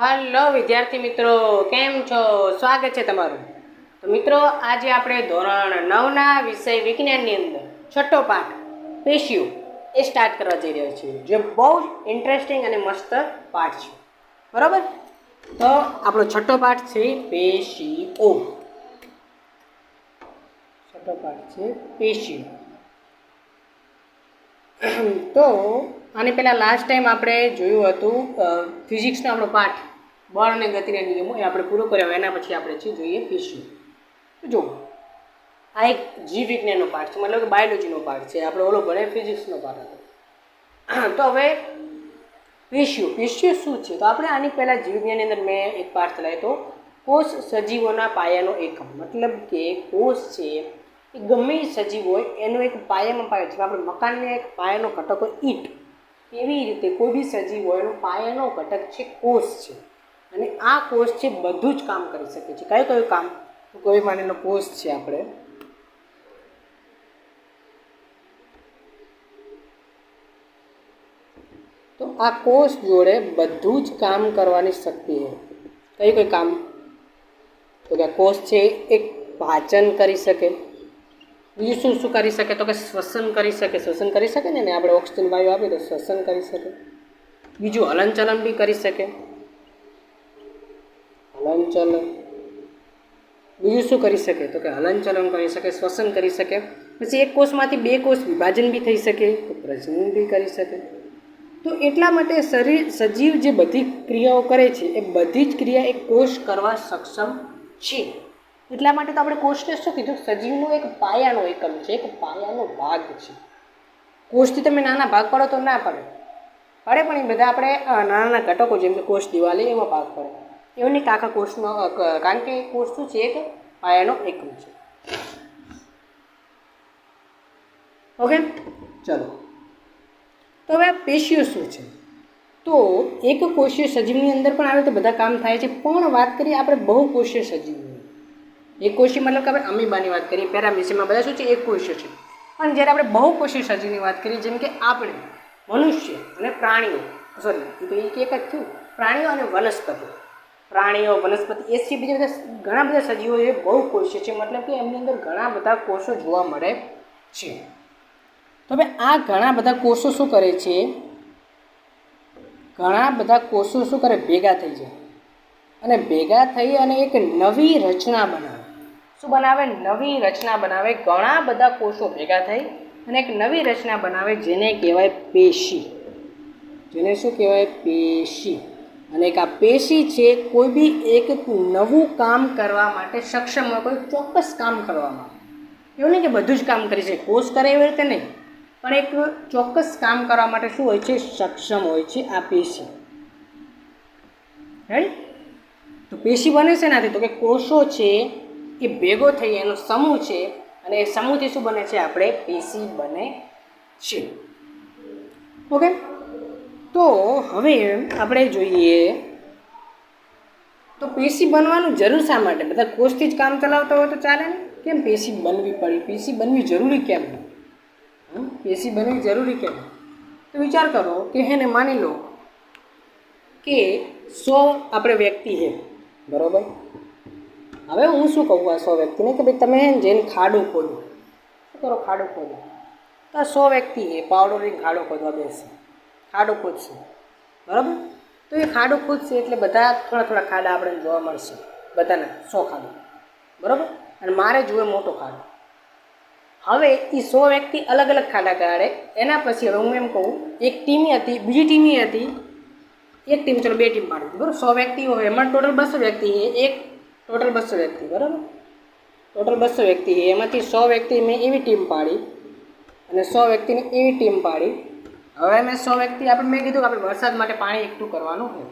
Hello વિદ્યાર્થી મિત્રો, કેમ છો? સ્વાગત છે તમારું. તો મિત્રો, આજે આપણે ધોરણ નવના વિષય વિજ્ઞાનની અંદર છઠ્ઠો પાઠ પેશીઓ એ સ્ટાર્ટ કરવા જઈ રહ્યો છીએ જે બહુ જ ઇન્ટરેસ્ટિંગ અને મસ્ત પાઠ છે. બરાબર? તો આપણો છઠ્ઠો પાઠ છે પેશીઓ છઠ્ઠો પાઠ છે પેશીઓ તો આની પહેલાં લાસ્ટ ટાઈમ આપણે જોયું હતું ફિઝિક્સનો આપણો પાઠ. બળ અને ગતિના નિયમો એ આપણે પૂરો કર્યા એના પછી આપણે છે જોઈએ પેશીઓ જો આ એક જીવ વિજ્ઞાનનો પાઠ છે, મતલબ કે બાયોલોજીનો પાઠ છે, આપણે ઓલો ભણે ફિઝિક્સનો પાઠ હતો. તો હવે પેશીઓ પેશીઓ શું છે? તો આપણે આની પહેલાં જીવ વિજ્ઞાનની અંદર મેં એક પાઠ ચલાવ્યો તો કોષ સજીવોના પાયાનો એકમ. મતલબ કે કોષ છે, એ ગમે સજીવ હોય, એનો એક પાયામાં પાયો છે. આપણે મકાનને એક પાયાનો ઘટક હોય ઈંટ. એવી રીતે કોઈ બી સજીવ હોય, એનો પાયાનો ઘટક છે કોષ છે. અને આ કોષ છે બધું જ કામ કરી શકે છે. કયું કયું કામ? તો કોઈ માનીલો કોષ છે આપણે. તો આ કોષ જોડે બધું જ કામ કરવાની શક્તિ છે. કઈ કઈ કામ? તો કે આ કોષ છે એક પાચન કરી શકે. બીજું શું શું કરી શકે? તો કે શ્વસન કરી શકે. શ્વસન કરી શકે ને? આપણે ઓક્સિજન વાયુ આપીએ તો શ્વસન કરી શકે. બીજું હલનચલન બી કરી શકે. હલનચલન. બીજું શું કરી શકે? તો કે હલનચલન કરી શકે, શ્વસન કરી શકે. પછી એક કોષમાંથી બે કોષ વિભાજન બી થઈ શકે, તો પ્રજનન બી કરી શકે. તો એટલા માટે શરીર, સજીવ જે બધી ક્રિયાઓ કરે છે, એ બધી જ ક્રિયા એક કોષ કરવા સક્ષમ છે. એટલા માટે તો આપણે કોષને શું કીધું? સજીવનો એક પાયાનો એકમ છે, એક પાયાનો ભાગ છે. કોષથી તમે નાના ભાગ પાડો તો ના પડે. પડે પણ એ બધા આપણે નાના નાના ઘટકો, જેમ કે કોષ દિવાલી, એમાં ભાગ પડે. એવું નહીં કે આખા કોષનો કારણ કે કોષ શું છે એક પાયાનો એકમ છે. ઓકે? ચલો. તો હવે આ પેશીઓ શું છે? તો એક કોષીય સજીવની અંદર પણ આવે તો બધા કામ થાય છે પણ વાત કરીએ આપણે બહુ કોષીય સજીવની. એક કોષી મતલબ કે આપણે અમીબાની વાત કરીએ પેરામિસીમાં બધા શું છે? એક કોષીય છે. પણ જ્યારે આપણે બહુ કોષીય સજીવની વાત કરીએ જેમ કે આપણે મનુષ્ય અને પ્રાણીઓ સોરી તો એક એક જ થયું પ્રાણીઓ અને વનસ્પતિ પ્રાણીઓ, વનસ્પતિ, એ સિવાય બીજા બધા ઘણા બધા સજીવો એ બહુકોષીય છે. મતલબ કે એમની અંદર ઘણા બધા કોષો જોવા મળે છે. તો હવે આ ઘણા બધા કોષો શું કરે છે? ઘણા બધા કોષો શું કરે? ભેગા થઈ જાય. અને ભેગા થઈ અને એક નવી રચના બનાવે. શું બનાવે? નવી રચના બનાવે. ઘણા બધા કોષો ભેગા થઈ અને એક નવી રચના બનાવે જેને કહેવાય પેશી. જેને શું કહેવાય? પેશી. અને એક આ પેશી છે, કોઈ બી એક નવું કામ કરવા માટે સક્ષમ હોય, કોઈ ચોક્કસ કામ કરવામાં એવું નહીં કે બધું જ કામ કરી છે કોષ કરે એવી રીતે નહીં. પણ એક ચોક્કસ કામ કરવા માટે શું હોય છે, સક્ષમ હોય છે આ પેશી. રાઈટ તો પેશી બને છે નાથી તો કે કોષો છે, એ ભેગો થઈ એનો સમૂહ છે, અને એ સમૂહથી શું બને છે, આપણે પેશી બને છે. ઓકે તો હવે આપણે જોઈએ તો પેશી બનવાનું જરૂર શા માટે? બધા કોષથી જ કામ ચલાવતા હોય તો ચાલે ને? કેમ પેશી બનવી પડી? પેશી બનવી જરૂરી કેમ? પેશી બનવી જરૂરી કેમ? તો વિચાર કરો કે હેને માની લો કે સો આપણે વ્યક્તિ છે બરાબર? હવે હું શું કહું આ સો વ્યક્તિને? કે ભાઈ તમે હે ને જઈને ખાડો ખોદો. શું કરો? ખાડો ખોદો. તો આ સો વ્યક્તિ એ પાવડો લઈને ખાડો ખોદવા બેસે. ખાડો ખોદશે. બરાબર? તો એ ખાડો ખોદશે એટલે બધા થોડા થોડા ખાડા આપણે જોવા મળશે. બધાને સો ખાડો. બરાબર? અને મારે જોવે મોટો ખાડો. હવે એ સો વ્યક્તિ અલગ અલગ ખાડા કાઢે. એના પછી હવે હું એમ કહું, એક ટીમી હતી, બીજી ટીમી હતી. એક ટીમ, ચલો બે ટીમ પાડી. બરાબર? સો વ્યક્તિ હોય. એમાં ટોટલ બસો વ્યક્તિ છે. એક ટોટલ બસો વ્યક્તિ. બરાબર? ટોટલ બસો વ્યક્તિ છે. એમાંથી સો વ્યક્તિ મેં એવી ટીમ પાડી. અને સો વ્યક્તિની એવી ટીમ પાડી. હવે મેં સો વ્યક્તિ, આપણે મેં કીધું કે આપણે વરસાદ માટે પાણી એકઠું કરવાનું હોય.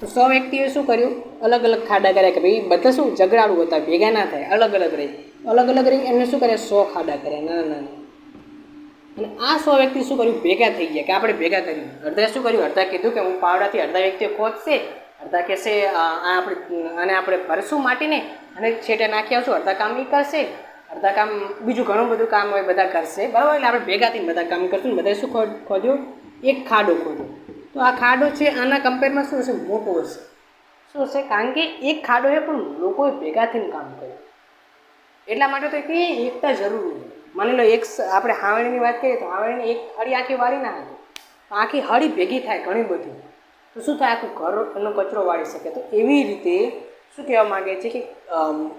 તો સો વ્યક્તિએ શું કર્યું? અલગ અલગ ખાડા કર્યા કે ભાઈ, બધા શું ઝઘડાળું હતા, ભેગા ના થાય અલગ અલગ રહી. અલગ અલગ રહી, એમને શું કર્યા? સો ખાડા કર્યા નાના નાના અને આ સો વ્યક્તિ શું કર્યું? ભેગા થઈ ગયા, કે આપણે ભેગા કર્યું. અડધા શું કર્યું? અડધા કીધું કે હું પાવડાથી અડધા વ્યક્તિઓ ખોદશે, અડધા કહેશે, આ આપણે, આને આપણે ભરશું માટીને, અને છેટે નાખી આવશું અડધા કામ એ કરશે અડધા કામ, બીજું ઘણું બધું કામ હોય બધા કરશે. બરાબર? એટલે આપણે ભેગા થઈને બધા કામ કરશું ને બધાએ શું ખોદ ખોદ્યું? એક ખાડો ખોદ્યો. તો આ ખાડો છે, આના કમ્પેરમાં શું હશે? મોટો હશે. શું હશે? કારણ કે એક ખાડો છે, પણ લોકોએ ભેગા થઈને કામ કર્યું. એટલા માટે તો કે એકતા જરૂરી છે. માની લો એક આપણે હાવણીની વાત કરીએ તો હાવણીની એક હળી આખી વાળી ના હતી. આખી હળી ભેગી થાય ઘણી બધી. તો શું થાય? આખું ઘરનો કચરો વાળી શકે. તો એવી રીતે શું કહેવા માગે છે કે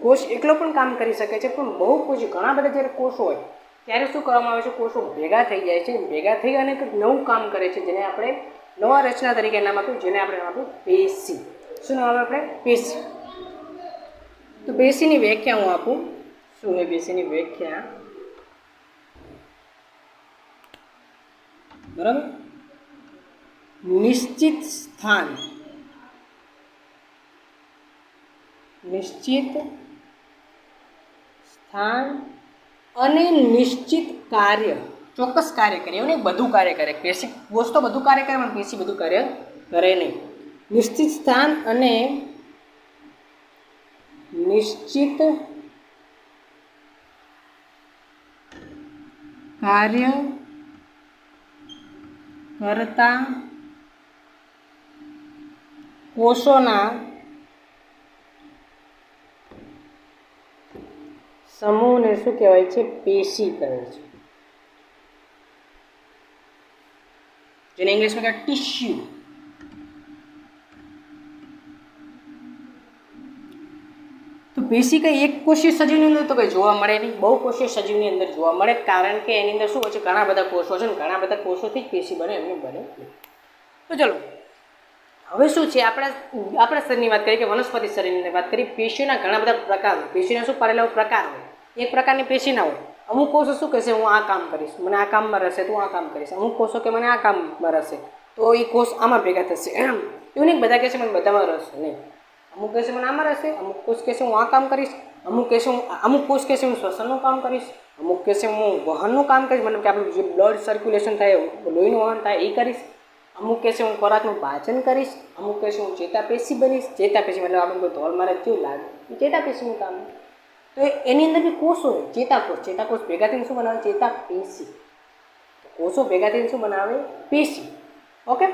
કોષ એકલો પણ કામ કરી શકે છે, પણ બહુ કોષ, ઘણા બધા જ્યારે કોષો હોય, ત્યારે શું કરવામાં આવે છે, કોષો ભેગા થઈ જાય છે, ભેગા થઈ અને નવું કામ કરે છે, જેને આપણે નવા રચના તરીકે નામ આપ્યું, જેને આપણે નામ આપ્યું પેશી. શું નામ આપણે? પેશી. તો પેશીની વ્યાખ્યા હું આપું. શું છે પેશીની વ્યાખ્યા? બરાબર? નિશ્ચિત સ્થાન. નિશ્ચિત સ્થાન અને નિશ્ચિત કાર્ય. ચોક્કસ કાર્ય કરે, એવું નહીં બધું કાર્ય કરે. પેશી કોષ તો બધું કાર્ય કરે, પણ પેશી બધું કાર્ય કરે નહીં. નિશ્ચિત સ્થાન અને નિશ્ચિત કાર્ય કરતા કોષોના સમૂહને શું કહેવાય છે? પેશી કહે છે. જેને ઇંગ્લિશમાં કહેવાય ટિશ્યુ. તો પેશી કઈ એક કોષીય સજીવની અંદર તો કંઈ જોવા મળે નહીં. બહુ કોષીય સજીવની અંદર જોવા મળે, કારણ કે એની અંદર શું હોય છે? ઘણા બધા કોષો છે ને ઘણા બધા કોષોથી જ પેશી બને, એમને બને તો ચલો, હવે શું છે? આપણા આપણા શરીરની વાત કરીએ કે વનસ્પતિ શરીરની વાત કરીએ, પેશીઓના ઘણા બધા પ્રકાર હોય. પેશીના શું પાડેલા પ્રકાર હોય. એક પ્રકારની પેશી ના હોય. અમુક કોષો શું કહેશે, હું આ કામ કરીશ, મને આ કામમાં રહેશે તું આ કામ કરીશ. અમુક કોષો કે, મને આ કામમાં રહેશે તો એ કોષ આમાં ભેગા થશે. એમ. એવું નહીં બધા કહેશે, મને બધામાં રસ નહીં. અમુક કહેશે, મને આમાં રહેશે અમુક કોષ કહેશે, હું આ કામ કરીશ. અમુક કહેશે, હું અમુક કોષ કહેશે, હું શ્વસનનું કામ કરીશ. અમુક કહેશે, હું વહનનું કામ કરીશ. મતલબ કે આપણું જે બ્લડ સર્ક્યુલેશન થાય, લોહીનું વહન થાય એ કરીશ. અમુક કહેશે, હું ખોરાકનું પાચન કરીશ. અમુક કહેશે, હું ચેતાપેશી બનીશ. ચેતાપેશી મતલબ આપણે કોઈ ધોલ મારે કેવું લાગે? ચેતાપેશીનું કામ. તો એની અંદર બી કોષો હોય. ચેતાકોષ. ચેતાકોષ ભેગા થઈને શું બનાવે? ચેતાપેશી પેશી. કોષો ભેગા થઈને શું બનાવે? પેશી. ઓકે?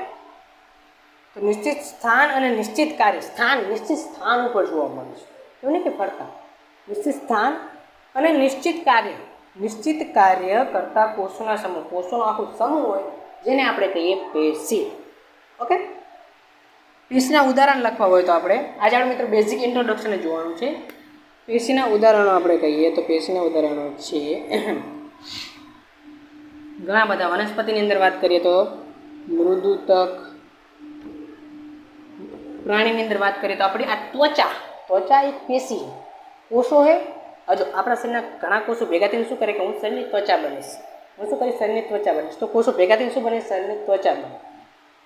તો નિશ્ચિત સ્થાન અને નિશ્ચિત કાર્ય. સ્થાન, નિશ્ચિત સ્થાન ઉપર જોવા મળે છે. એવું નહીં કે ફરતા. નિશ્ચિત સ્થાન અને નિશ્ચિત કાર્ય. નિશ્ચિત કાર્ય કરતા કોષોના સમૂહ. કોષોનો આખો સમૂહ હોય જેને આપણે કહીએ પેશી. ઓકે? પેશીના ઉદાહરણ લખવા હોય તો આપણે. આજે મિત્રો બેઝિક ઇન્ટ્રોડક્શન જોવાનું છે. પેશીના ઉદાહરણો આપણે કહીએ તો પેશીના ઉદાહરણો છે. ઘણા બધા. વનસ્પતિની અંદર વાત કરીએ તો મૃદુતક પ્રાણીની અંદર વાત કરીએ તો આપણી આ ત્વચા. ત્વચા એક પેશી. કોષો હે? હજુ આપણા શરીરના ઘણા કોષો ભેગા થઈને શું કરે કે હું શરીરની ત્વચા બનીશ. હું શું કરીશ? શરીરની ત્વચા બનીશ. તો કોષો ભેગા થઈને શું બને? શરીરની ત્વચા બને.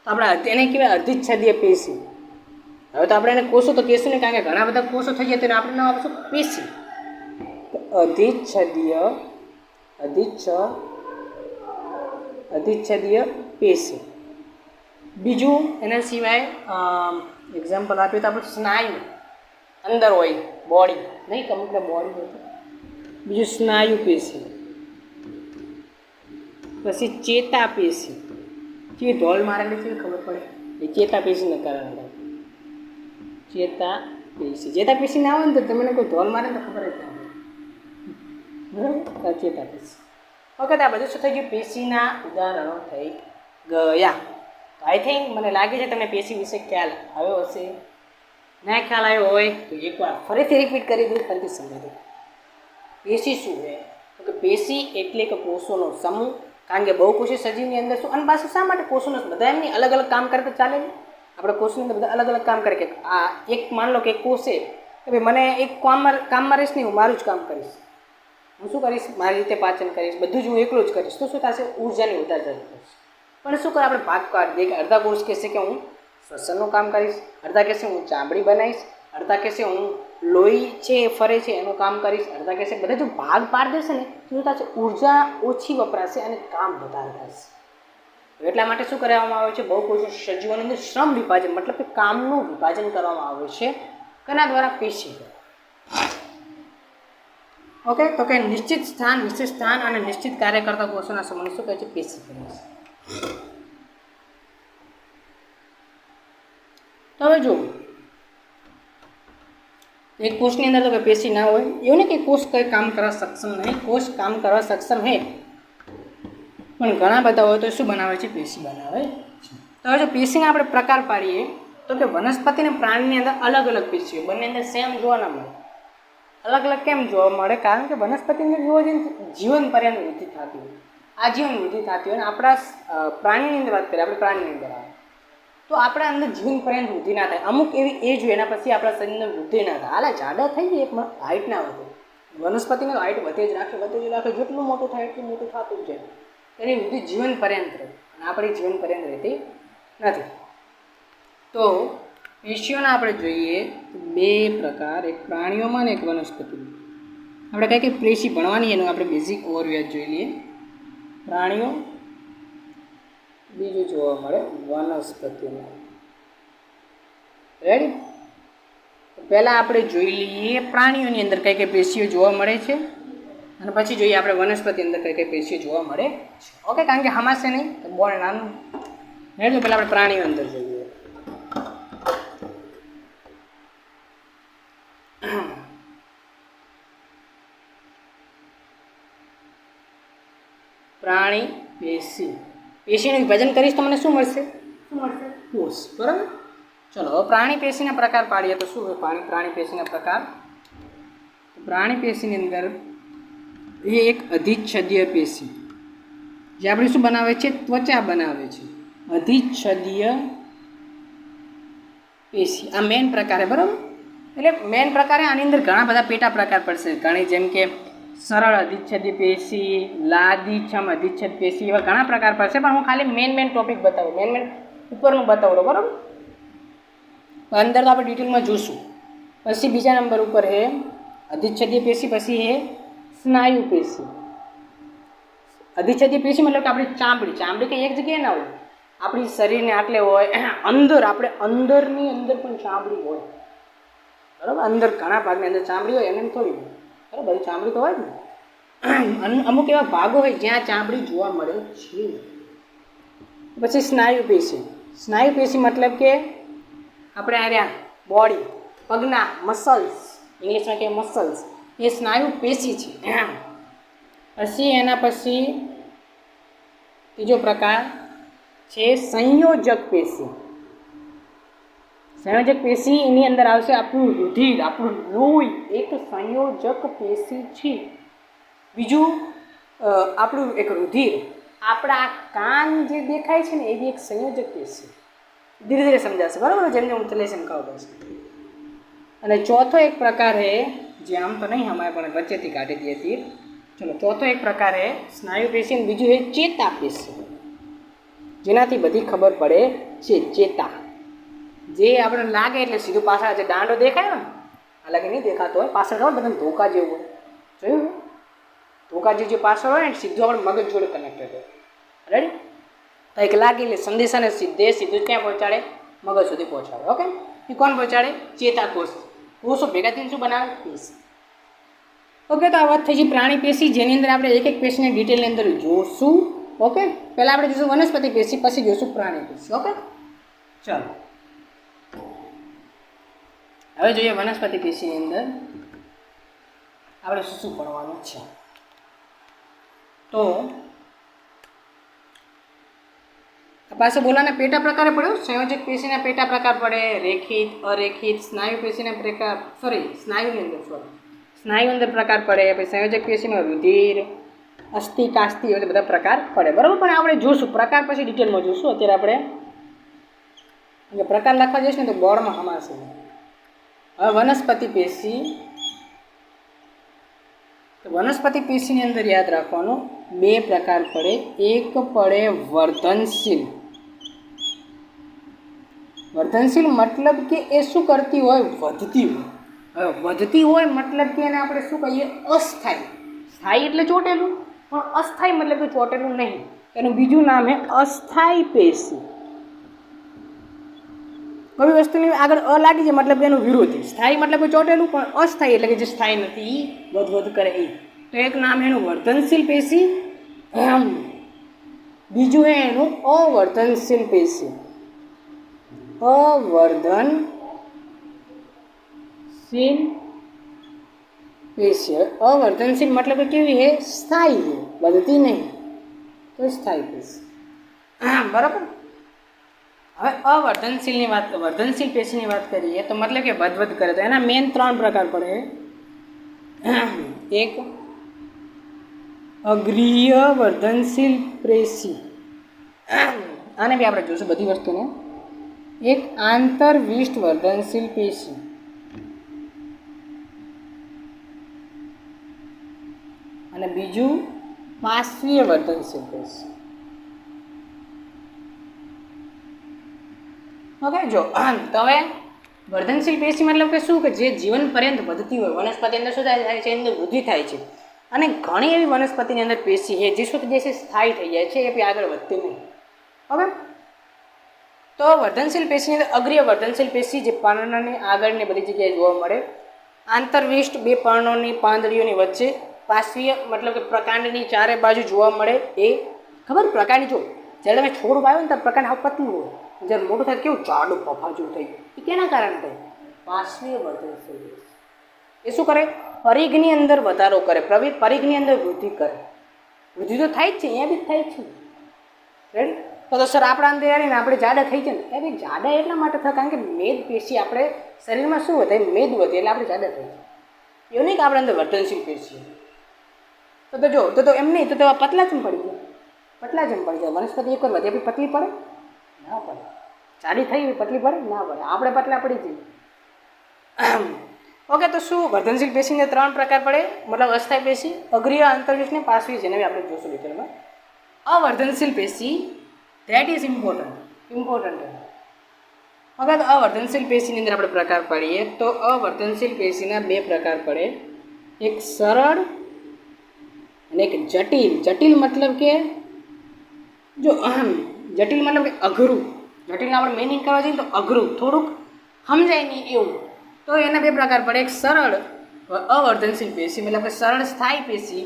આપણે અર્ધ- એને કહેવાય અર્ધિચ્છદીય પેશી. હવે તો આપણે એને કોષો તો કહેશું ને કારણ કે ઘણા બધા કોષો થઈ જાય તો એને આપણે નામ આપીશું. પેશી અધિચ્છદીય, અધિચ્છ, અધિચ્છદીય પેશી. બીજું, એના સિવાય એક્ઝામ્પલ આપીએ તો આપણે સ્નાયુ અંદર હોય બોડી નહીં અમુકને બોડી હોય બીજું સ્નાયુ પેશી. પછી ચેતા પેશી. જે ઢોલ મારેલી છે ખબર પડે? એ ચેતા પેશીને કારણે. ચેતા પેશી ચેતા પેશી ના હોય ને તો તમને કોઈ ઢોલ મારે તો ખબર જ ના બરાબર? ચેતા પેશી વખત આ બધું શું થઈ ગયું? પેશીના ઉદાહરણો થઈ ગયા. આઈ થિંક મને લાગે છે તમને પેશી વિશે ખ્યાલ આવ્યો હશે. ના ખ્યાલ આવ્યો હોય તો એકવાર ફરીથી રિપીટ કરી દઉં, ફરીથી સમજી દઉં. પેશી શું છે? તો કે પેશી એટલે કે કોષોનો સમૂહ. કારણ કે બહુ કોષી સજીવની અંદર શું? અને પાછું શા માટે કોષોનો બધા એમની અલગ અલગ કામ કરે ચાલે નહીં આપણે કોષની અંદર બધા અલગ અલગ કામ કરે કે આ એક માન લો કે એક કોષ છે, કે ભાઈ મને એક કામમાં કામમાં રહીશ નહીં, હું મારું જ કામ કરીશ. હું શું કરીશ? મારી રીતે પાચન કરીશ, બધું જ હું એકલું જ કરીશ. તો શું થશે? ઉર્જાની જરૂર પડશે પણ શું કરે? આપણે ભાગ પાડ દઈએ કે અડધા કોર્સ કહેશે કે હું શ્વસનનું કામ કરીશ, અડધા કહેશે હું ચામડી બનાવીશ, અડધા કહેશે હું લોહી છે, ફરે છે, એનું કામ કરીશ, અડધા કહેશે બધા જો ભાગ પાડી દેશે ને, તો શું થશે? ઊર્જા ઓછી વપરાશે અને કામ વધારે થશે. એટલા માટે શું કરવામાં આવે છે? બહુ કોઈ સજીવોની અંદર શ્રમ વિભાજન, મતલબ કે કામનું વિભાજન કરવામાં આવે છે. તેના દ્વારા પેશી ઓકે તો કે નિશ્ચિત સ્થાન નિશ્ચિત સ્થાન અને નિશ્ચિત કાર્ય કરતા કોષોના સમૂહને શું કહે છે? પેશી તો હવે જુઓ. એક કોષની અંદર તો કોઈ પેશી ના હોય. એવું નહીં કે કોષ કંઈ કામ કરવા સક્ષમ નહીં. કોષ કામ કરવા સક્ષમ હે. પણ ઘણા બધા હોય તો શું બનાવે છે? પેશી બનાવે. તો હવે જો પેશીના આપણે પ્રકાર પાડીએ, તો કે વનસ્પતિ અને પ્રાણીની અંદર અલગ અલગ પેશીઓ, બંને અંદર સેમ જોવા ના મળે. અલગ અલગ કેમ જોવા મળે? કારણ કે વનસ્પતિની જોવા જઈને જીવન પર્યંત વૃદ્ધિ થતી હોય. આજીવન વૃદ્ધિ થતી હોય અને આપણા પ્રાણીની અંદર વાત કરીએ, આપણે પ્રાણીની અંદર આવે. તો આપણા અંદર જીવન પર્યંત વૃદ્ધિ ના થાય. અમુક એવી એજ હોય, એના પછી આપણા શરીરની વૃદ્ધિ ના થાય. હાલે, જાડા થઈ જાય પણ હાઇટ ના વધે. વનસ્પતિને હાઇટ વધે જ રાખે, વધે જ રાખે, જેટલું મોટું થાય, એટલું મોટું થતું જાય. એની વૃદ્ધિ જીવન પર્યંત રહે અને આપણી જીવન પર્યંત રહેતી નથી. તો પેશીઓના આપણે જોઈએ બે પ્રકાર, એક પ્રાણીઓમાં અને એક વનસ્પતિમાં. આપણે કહીએ કે પેશી ભણવાની એનું આપણે બેઝિક ઓવરવ્યુ જોઈ લઈએ. પ્રાણીઓ, બીજું જોવા મળે વનસ્પતિમાં. રેડી પહેલાં આપણે જોઈ લઈએ પ્રાણીઓની અંદર કઈ કઈ પેશીઓ જોવા મળે છે. અને પછી જોઈએ આપણે વનસ્પતિ અંદર કઈ કઈ પેશીઓ જોવા મળે છે. ઓકે કારણ કે હમાશે નહીં તો બોણ નાનું રેડી પહેલાં આપણે પ્રાણીઓ અંદર જોઈએ. પ્રાણી પેશી. પેશીનું વિભાજન કરીશ તો મને શું મળશે? શું મળશે? કોષ. બરાબર? ચલો હવે પ્રાણી પેશીના પ્રકાર પાડીએ તો શું પ્રાણી પ્રાણી પેશીના પ્રકાર? પ્રાણી પેશીની અંદર એ એક અધિચ્છદીય પેશી. જે આપણે શું બનાવે છે? ત્વચા બનાવે છે. અધિચ્છદીય પેશી. આ મેન પ્રકારે, બરાબર? એટલે મેન પ્રકારે આની અંદર ઘણા બધા પેટા પ્રકાર પડશે. ઘણી જેમ કે સરળ અધિચ્છદી પેશી લાદીછમ અધિચ્છદ પેશી એવા ઘણા પ્રકાર પડશે. પણ હું ખાલી મેન મેન ટોપિક બતાવું. મેન મેન ઉપરનું બતાવું, બરાબર? અંદર તો આપણે ડિટેલમાં જોઈશું પછી બીજા નંબર ઉપર હે અધિચ્છદીય પેશી, પછી હે સ્નાયુ પેશી. અધિચ્છદીય પેશી મતલબ કે આપણી ચામડી. ચામડી કે એક જગ્યાએ ના હોય. આપણી શરીરને આટલે હોય, અંદર આપણે અંદરની અંદર પણ ચામડી હોય. બરાબર? અંદર ઘણા ભાગની અંદર ચામડી હોય એને થોડી હોય. બરાબર? ચામડી તો હોય ને. અમુક એવા ભાગો હોય જ્યાં ચામડી જોવા મળે છે પછી સ્નાયુ પેશી. સ્નાયુ પેશી મતલબ કે આપણે આ રહ્યા બોડી પગના મસલ્સ ઇંગ્લિશમાં કહે મસલ્સ એ સ્નાયુ પેશી છે. પછી એના પછી ત્રીજો પ્રકાર છે સંયોજક પેશી. સંયોજક પેશી એની અંદર આવશે આપણું રુધિર આપણું લોહી. એક સંયોજક પેશી છે. બીજું આપણું એક રુધિર. આપણા કાન જે દેખાય છે ને એ બી એક સંયોજક પેશી. ધીરે ધીરે સમજાશે. બરાબર? જેમ જેમ હું સમજાવું પડશે અને ચોથો એક પ્રકાર છે જે આમ તો નહીં, અમારે પણ વચ્ચેથી કાઢી દઈએ તીર. ચલો ચોથો એક પ્રકારે સ્નાયુ પેશી અને બીજું એ ચેતા પેશી. જેનાથી બધી ખબર પડે છે ચેતા. જે આપણે લાગે એટલે સીધું પાછળ જે દાંડો દેખાય ને હાલાકી નહીં દેખાતો હોય, પાછળ હોય બધા ધોકા જેવું હોય. જોયું ધોકા જે જે પાછળ હોય ને, સીધું આપણે મગજ જોડે કનેક્ટેડ હોય. રેડી તો એક લાગે એટલે સંદેશાને સીધે સીધું ક્યાં પહોંચાડે? મગજ સુધી પહોંચાડે. ઓકે એ કોણ પહોંચાડે? ચેતાકોષ કોષો ભેગા થઈને શું બનાવે? પેશી ઓકે તો આ વાત થઈ છે પ્રાણી પેશી. જેની અંદર આપણે એક એક પેશીને ડિટેલની અંદર જોશું. ઓકે પહેલાં આપણે જોઈશું વનસ્પતિ પેશી પછી જોઈશું પ્રાણી પેશી. ઓકે? ચાલો. હવે જોઈએ વનસ્પતિ પેશીની અંદર આપણે શું શું ભણવાનું છે. તો પાસે બોલાના પેટા પ્રકારે પડ્યો સંયોજક પેશીના પેટા પ્રકાર પડે, રેખિત, અરેખિત, સ્નાયુ પેશીના પ્રકાર સોરી સ્નાયુની અંદર સોરી સ્નાયુ અંદર પ્રકાર પડે, પછી સંયોજક પેશીમાં રુધિર, અસ્થિ, કાસ્તિ, એ બધા પ્રકાર પડે. બરાબર? પણ આપણે જોશું. પ્રકાર પછી ડિટેલમાં જોશું. અત્યારે આપણે પ્રકાર લખવા જઈશ ને તો બોર્ડમાં હમાશે. હવે વનસ્પતિ પેશી. વનસ્પતિ પેશીની અંદર યાદ રાખવાનું. બે પ્રકાર પડે. એક પડે વર્ધનશીલ. વર્ધનશીલ મતલબ કે એ શું કરતી હોય? વધતી હોય. હવે વધતી હોય મતલબ કે એને આપણે શું કહીએ? અસ્થાયી. સ્થાયી એટલે ચોટેલું. પણ અસ્થાયી મતલબ કે ચોટેલું નહીં. એનું બીજું નામ છે અસ્થાયી પેશી. કોઈ વસ્તુની આગળ અ લાગી જાય મતલબ કે એનું વિરોધી. સ્થાયી મતલબ કે ચોટેલું પણ અસ્થાયી એટલે કે જે સ્થાયી નથી એ વધ વધ કરે એ તો એક નામ એનું વર્ધનશીલ પેશી. બીજું હે એનું અવર્ધનશીલ પેશી. અવર્ધનશીલ पेशी है अवर्धनशील मतलब कि केवी है स्थायी है વધતી નહીં તો સ્થાયી પેશી બરાબર હવે અવર્ધનશીલની વાત વર્ધનશીલ પેશીની વાત કરીએ તો મતલબ કે વધવધ કરે તો એના મેન ત્રણ પ્રકાર પડે એક અગ્રીય વર્ધનશીલ પેશી આને બી આપણે જોઈશું બધી વસ્તુને એક આંતરવિષ્ટ વર્ધનશીલ પેશી અને બીજું પાશ્વીય વર્ધનશીલ પેશી ઓકે જો તમે હવે વર્ધનશીલ પેશી મતલબ કે શું? કે જે જીવન પર્યંત વધતી હોય, વનસ્પતિ અંદર શું થાય? છે એની અંદર વૃદ્ધિ થાય છે. અને ઘણી એવી વનસ્પતિની અંદર પેશી છે, જે શું થઈ જાય છે? સ્થાયી થઈ જાય છે, એ આગળ વધતી નહીં. ઓકે તો વર્ધનશીલ પેશીની અંદર અગ્રીય વર્ધનશીલ પેશી જે પર્ણની આગળની બધી જગ્યાએ જોવા મળે. આંતરવિષ્ટ બે પર્ણોની પાંદડીઓની વચ્ચે પાશ્વીય મતલબ કે પ્રકાંડની ચારે બાજુ જોવા મળે. એ ખબર પ્રકાંડ જો જ્યારે તમે છોડ વાવ્યો ને ત્યારે પ્રકાંડ આવું પતલું હોય. જ્યારે મોટું થાય કેવું જાડું પફાજું થયું એ કેના કારણે થાય? પાશ્વીય વર્ધનશીલ એ શું કરે? પરિઘની અંદર વધારો કરે. પ્રવી પરિઘની અંદર વૃદ્ધિ કરે. વૃદ્ધિ તો થાય જ છે, અહીંયા બી થાય જ છે. રેડી તો તો સર આપણા અંદર આવીને આપણે જાડા થઈ જાય ને. એ જાડા એટલા માટે થાય કારણ કે મેદ પેશી આપણે શરીરમાં શું વધે મેદ વધે એટલે આપણે જાડા થઈ જાય એવું નહીં કે આપણે અંદર વર્ધનશીલ પેશી. તો તો જો, તો તો એમ નહીં, તો તો પતલા ચમ પડી જાય પતલા ચમ પડી જાય વનસ્પતિ એક વધે આપણી પતલી પડે? ના પડે. જાડી થઈ પતલી પડે? ના પડે. આપણે પતલા પડી જઈએ. ઓકે, તો શું? વર્ધનશીલ પેશીને ત્રણ પ્રકાર પડે. મતલબ અસ્થાયી પેશી, અગ્રીય આંતરવિષને પાસવી જેને બી આપણે જોશું ડિટેલમાં અવર્ધનશીલ પેશી ધેટ ઇઝ ઇમ્પોર્ટન્ટ ઇમ્પોર્ટન્ટ હવે અવર્ધનશીલ પેશીની અંદર આપણે પ્રકાર પાડીએ. તો અવર્ધનશીલ પેશીના બે પ્રકાર પડે. એક સરળ અને એક જટિલ. જટિલ મતલબ કે જો અહમ. જટિલ મતલબ કે અઘરું. જટિલ આપણે મિનિંગ કરવા જઈએ તો અઘરું. થોડુંક સમજાય નહીં એવું. તો એના બે પ્રકાર પડે. એક સરળ અવર્ધનશીલ પેશી મતલબ કે સરળ સ્થાયી પેશી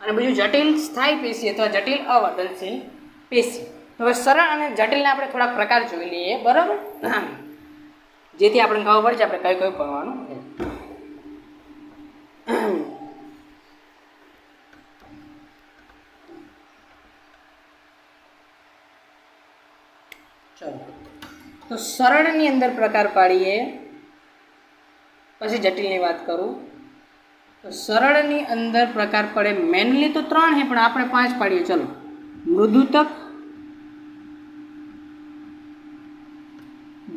અને બીજું જટિલ સ્થાયી પેશી અથવા જટિલ અવર્ધનશીલ પેશી. હવે સરળ અને જટિલના આપણે થોડાક પ્રકાર જોઈ લઈએ, બરાબર? જેથી આપણે ખબર પડે છે આપણે કયું કયું ભણવાનું ચલો. તો સરળની અંદર પ્રકાર પાડીએ. પછી જટિલની વાત કરું. તો સરળની અંદર પ્રકાર પડે મેનલી તો ત્રણ છે, પણ આપણે પાંચ પાડીએ. ચલો. મૃદુતક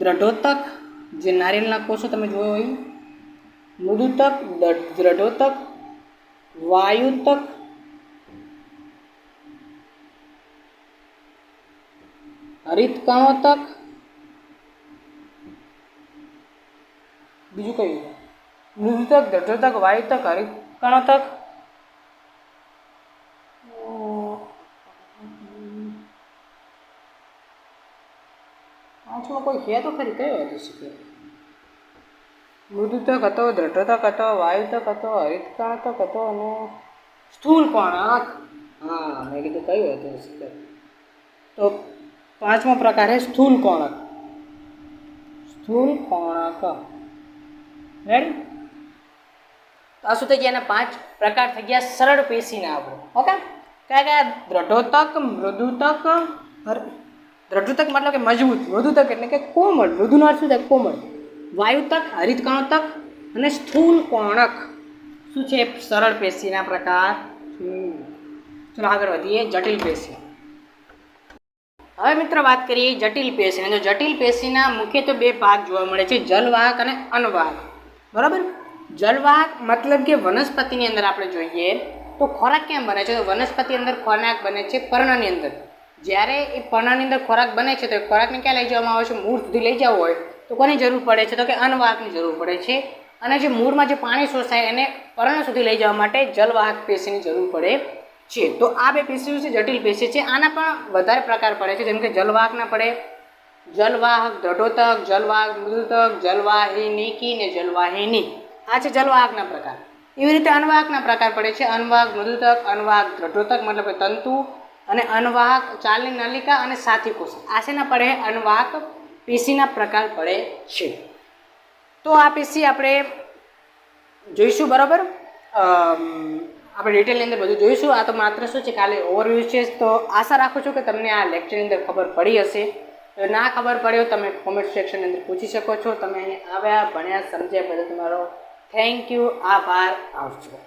દ્રઢોતક, જે નારિયેળના કોષો તમે જોયો હોય, મૃદુતક દ્રઢોતક, વાયુતક, હરિતકણોતક, બીજું કયું? મૃદુતક, દ્રઢોતક, વાયુતક, હરિતકણોતક પાંચમાં કોઈ કહે તો ખરી, કયો હતો શીખે મૃદુતક હતો દ્રઢોતક હતો વાયુતક હતો હરિતકણોતક હતો અને સ્થૂળ કોણાક હા, મેં કીધું કયું હતું તો પાંચમો પ્રકાર છે સ્થૂલ કોણક. સ્થૂલ કોણક. રેડી આ શું થઈ ગયા એના પાંચ પ્રકાર થઈ ગયા સરળ પેશીના આપણે ઓકે? કયા કયા? દ્રઢોતક, મૃદુતક હર- તક મતલબ કે મજબૂત મૃદુતક એટલે કે કોમળ મૃદુનો અર્થ શું થાય? કોમળ. વાયુતક હરિતકણોતક અને સ્થૂલ કોણક. શું છે? સરળ પેશીના પ્રકાર. ચલો આગળ વધીએ, જટિલ પેશી. હવે મિત્ર વાત કરીએ જટિલ પેશીની. જો જટિલ પેશીના મુખ્યત્વે બે ભાગ જોવા મળે છે, જલવાહક અને અનવાહક બરાબર? જલવાહક મતલબ કે વનસ્પતિની અંદર આપણે જોઈએ તો ખોરાક કેમ બને છે? તો વનસ્પતિ અંદર ખોરાક બને છે, પર્ણની અંદર. જ્યારે એ પર્ણની અંદર ખોરાક બને છે, તો એ ખોરાકને ક્યાં લઈ જવામાં આવે છે? મૂળ સુધી લઈ જવું હોય, તો કોની જરૂર પડે છે? તો કે અનવાહકની જરૂર પડે છે. અને જે મૂળમાં જે પાણી શોષાય એને પર્ણ સુધી લઈ જવા માટે જલવાહક પેશીની જરૂર પડે છે. તો આ બે પેશીઓ છે, જટિલ પેશી છે. આના પણ વધારે પ્રકાર પડે છે, જેમ કે જલવાહકના પડે. જલવાહક દ્રઢોતક જલવાહક, મૃદુતક જલવાહિનીકી ને જલવાહિની આ છે જલવાહકના પ્રકાર. એવી રીતે અનવાહકના પ્રકાર પડે છે. અનવાહક મૃદુતક અનવાહક દ્રઢોતક મતલબ કે તંતુ અને અનવાહક ચાલની નલિકા અને સાથી કોષ. આ શેના પડે અનવાહક પેશીના પ્રકાર પડે છે. તો આ પેશી આપણે જોઈશું બરાબર? આપણે ડિટેલની અંદર બધું જોઈશું. આ તો માત્ર શું છે? ખાલી ઓવરવ્યૂ છે. તો આશા રાખું છું કે તમને આ લેક્ચરની અંદર ખબર પડી હશે. જો ના ખબર પડ્યો, તમે કોમેન્ટ સેક્શનની અંદર પૂછી શકો છો. તમે અહીં આવ્યા, ભણ્યા, સમજ્યા બધું તમારો થેન્ક યુ આભાર. આવજો.